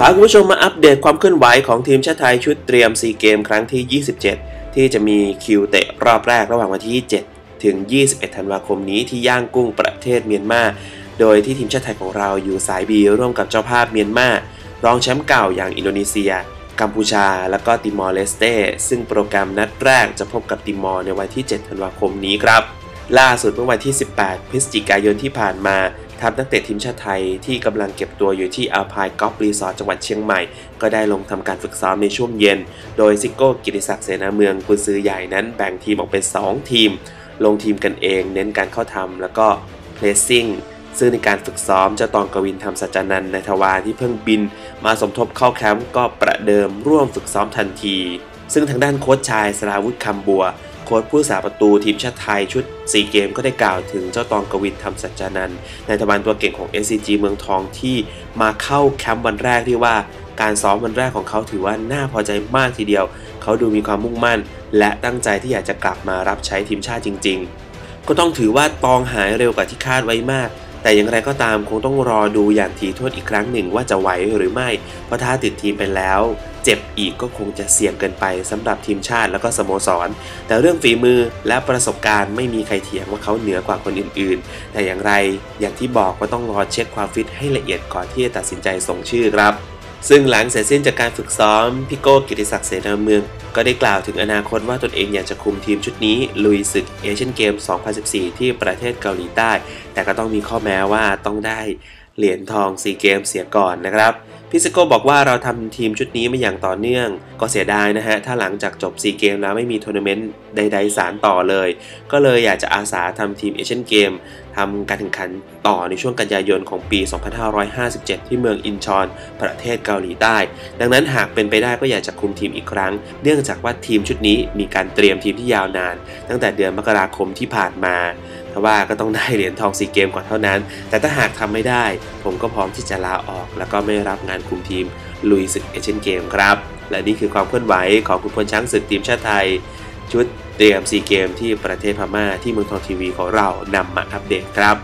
พาคุณผู้ชมมาอัปเดตความเคลื่อนไหวของทีมชาติไทยชุดเตรียมซีเกมครั้งที่ 27 ที่จะมีคิวเตะรอบแรกระหว่างวันที่ 7 ถึง 21 ธันวาคมนี้ที่ย่างกุ้งประเทศเมียนมา โดยที่ทีมชาติไทยของเราอยู่สายบีร่วมกับเจ้าภาพเมียนมารองแชมป์เก่าอย่างอินโดนีเซีย กัมพูชา และก็ติมอร์เลสเตซึ่งโปรแกรมนัดแรกจะพบกับติมอร์ในวันที่ 7 ธันวาคมนี้ครับ ล่าสุดเมื่อวันที่ 18 พฤศจิกายนที่ผ่านมา ทัพนักเตะทีมชาติไทยที่กำลังเก็บตัวอยู่ที่อัลพายกอล์ฟรีสอร์ทจังหวัดเชียงใหม่ ก็ได้ลงทำการฝึกซ้อมในช่วงเย็น โดยซิโก้กิติศักดิ์เสนาเมืองกุนซือใหญ่นั้นแบ่งทีมออกเป็น 2 ทีม ลงทีมกันเอง เน้นการเข้าทำแล้วก็เพลสซิ่งซึ่งในการฝึกซ้อมเจ้าตองกวินทำสัจจานันในทวารที่เพิ่งบิน มาสมทบเข้าแคมป์ก็ประเดิมร่วมฝึกซ้อมทันที ซึ่งทางด้านโค้ชชายสราวุธคำบัว โค้ชผู้สาประตูทีมชาติไทยชุด4เกมก็ได้กล่าวถึงเจ้าตองกวินทำสัจจานันในทวารตัวเก่งของ SCG เมืองทองที่มาเข้าแคมป์วันแรกที่ว่าการซ้อมวันแรกของเขาถือว่าน่าพอใจมากทีเดียว เขาดูมีความมุ่งมั่น และตั้งใจที่อยากจะกลับมารับใช้ทีมชาติจริง ๆ ก็ต้องถือว่าตองหายเร็วกว่าที่คาดไว้มาก แต่อย่างไรก็ตามคงต้องรอดูอย่างถี่ถ้วนอีกครั้งหนึ่งว่าจะไหวหรือไม่ เพราะถ้าติดทีมไปแล้ว เจ็บอีกก็คงจะเสี่ยงเกินไปสำหรับทีมชาติแล้วก็สโมสร แต่เรื่องฝีมือและประสบการณ์ไม่มีใครเถียงว่าเขาเหนือกว่าคนอื่น ๆ แต่อย่างไรอย่างที่บอกก็ต้องรอเช็คความฟิตให้ละเอียดก่อนที่จะตัดสินใจส่งชื่อครับซึ่งหลังเสร็จสิ้นจากการฝึกซ้อมพี่โก้กิติศักดิ์เสนาเมือง ก็ได้กล่าวถึงอนาคตว่าตนเองอยากจะคุมทีมชุดนี้ ลุยศึกเอเชียนเกม 2014 ที่ประเทศเกาหลีใต้ แต่ก็ต้องมีข้อแม้ว่าต้องได้เหรียญทองซีเกมเสียก่อนนะครับ พี่ซิโก้บอกว่าเราทำทีมชุดนี้มาอย่างต่อเนื่อง ก็เสียดายนะฮะ ถ้าหลังจากจบซีเกมแล้วไม่มีทัวร์นาเมนต์ใด ๆ สารต่อเลย ก็เลยอยากจะอาสาทำทีมเอเชียนเกมทำการแข่งขันต่อในช่วงกันยายนของปี 2557 ที่เมืองอินชอน ประเทศเกาหลีใต้ ดังนั้นหากเป็นไปได้ก็อยากจะคุมทีมอีกครั้ง เนื่องจากว่าทีมชุดนี้มีการเตรียมทีมที่ยาวนาน ตั้งแต่เดือนมกราคมที่ผ่านมา ทว่าก็ต้องได้เหรียญทองซีเกมก่อนเท่านั้น แต่ถ้าหากทำไม่ได้ ผมก็พร้อมที่จะลาออก แล้วก็ไม่รับงานคุมทีมลุยศึกเอเชียนเกมครับ และนี่คือความเคลื่อนไหวของคุณพลช้างศึกทีมชาติไทย ชุดเตรียมซีเกมที่ประเทศพม่าที่เมืองทองทีวีของเรานำมาอัปเดตครับ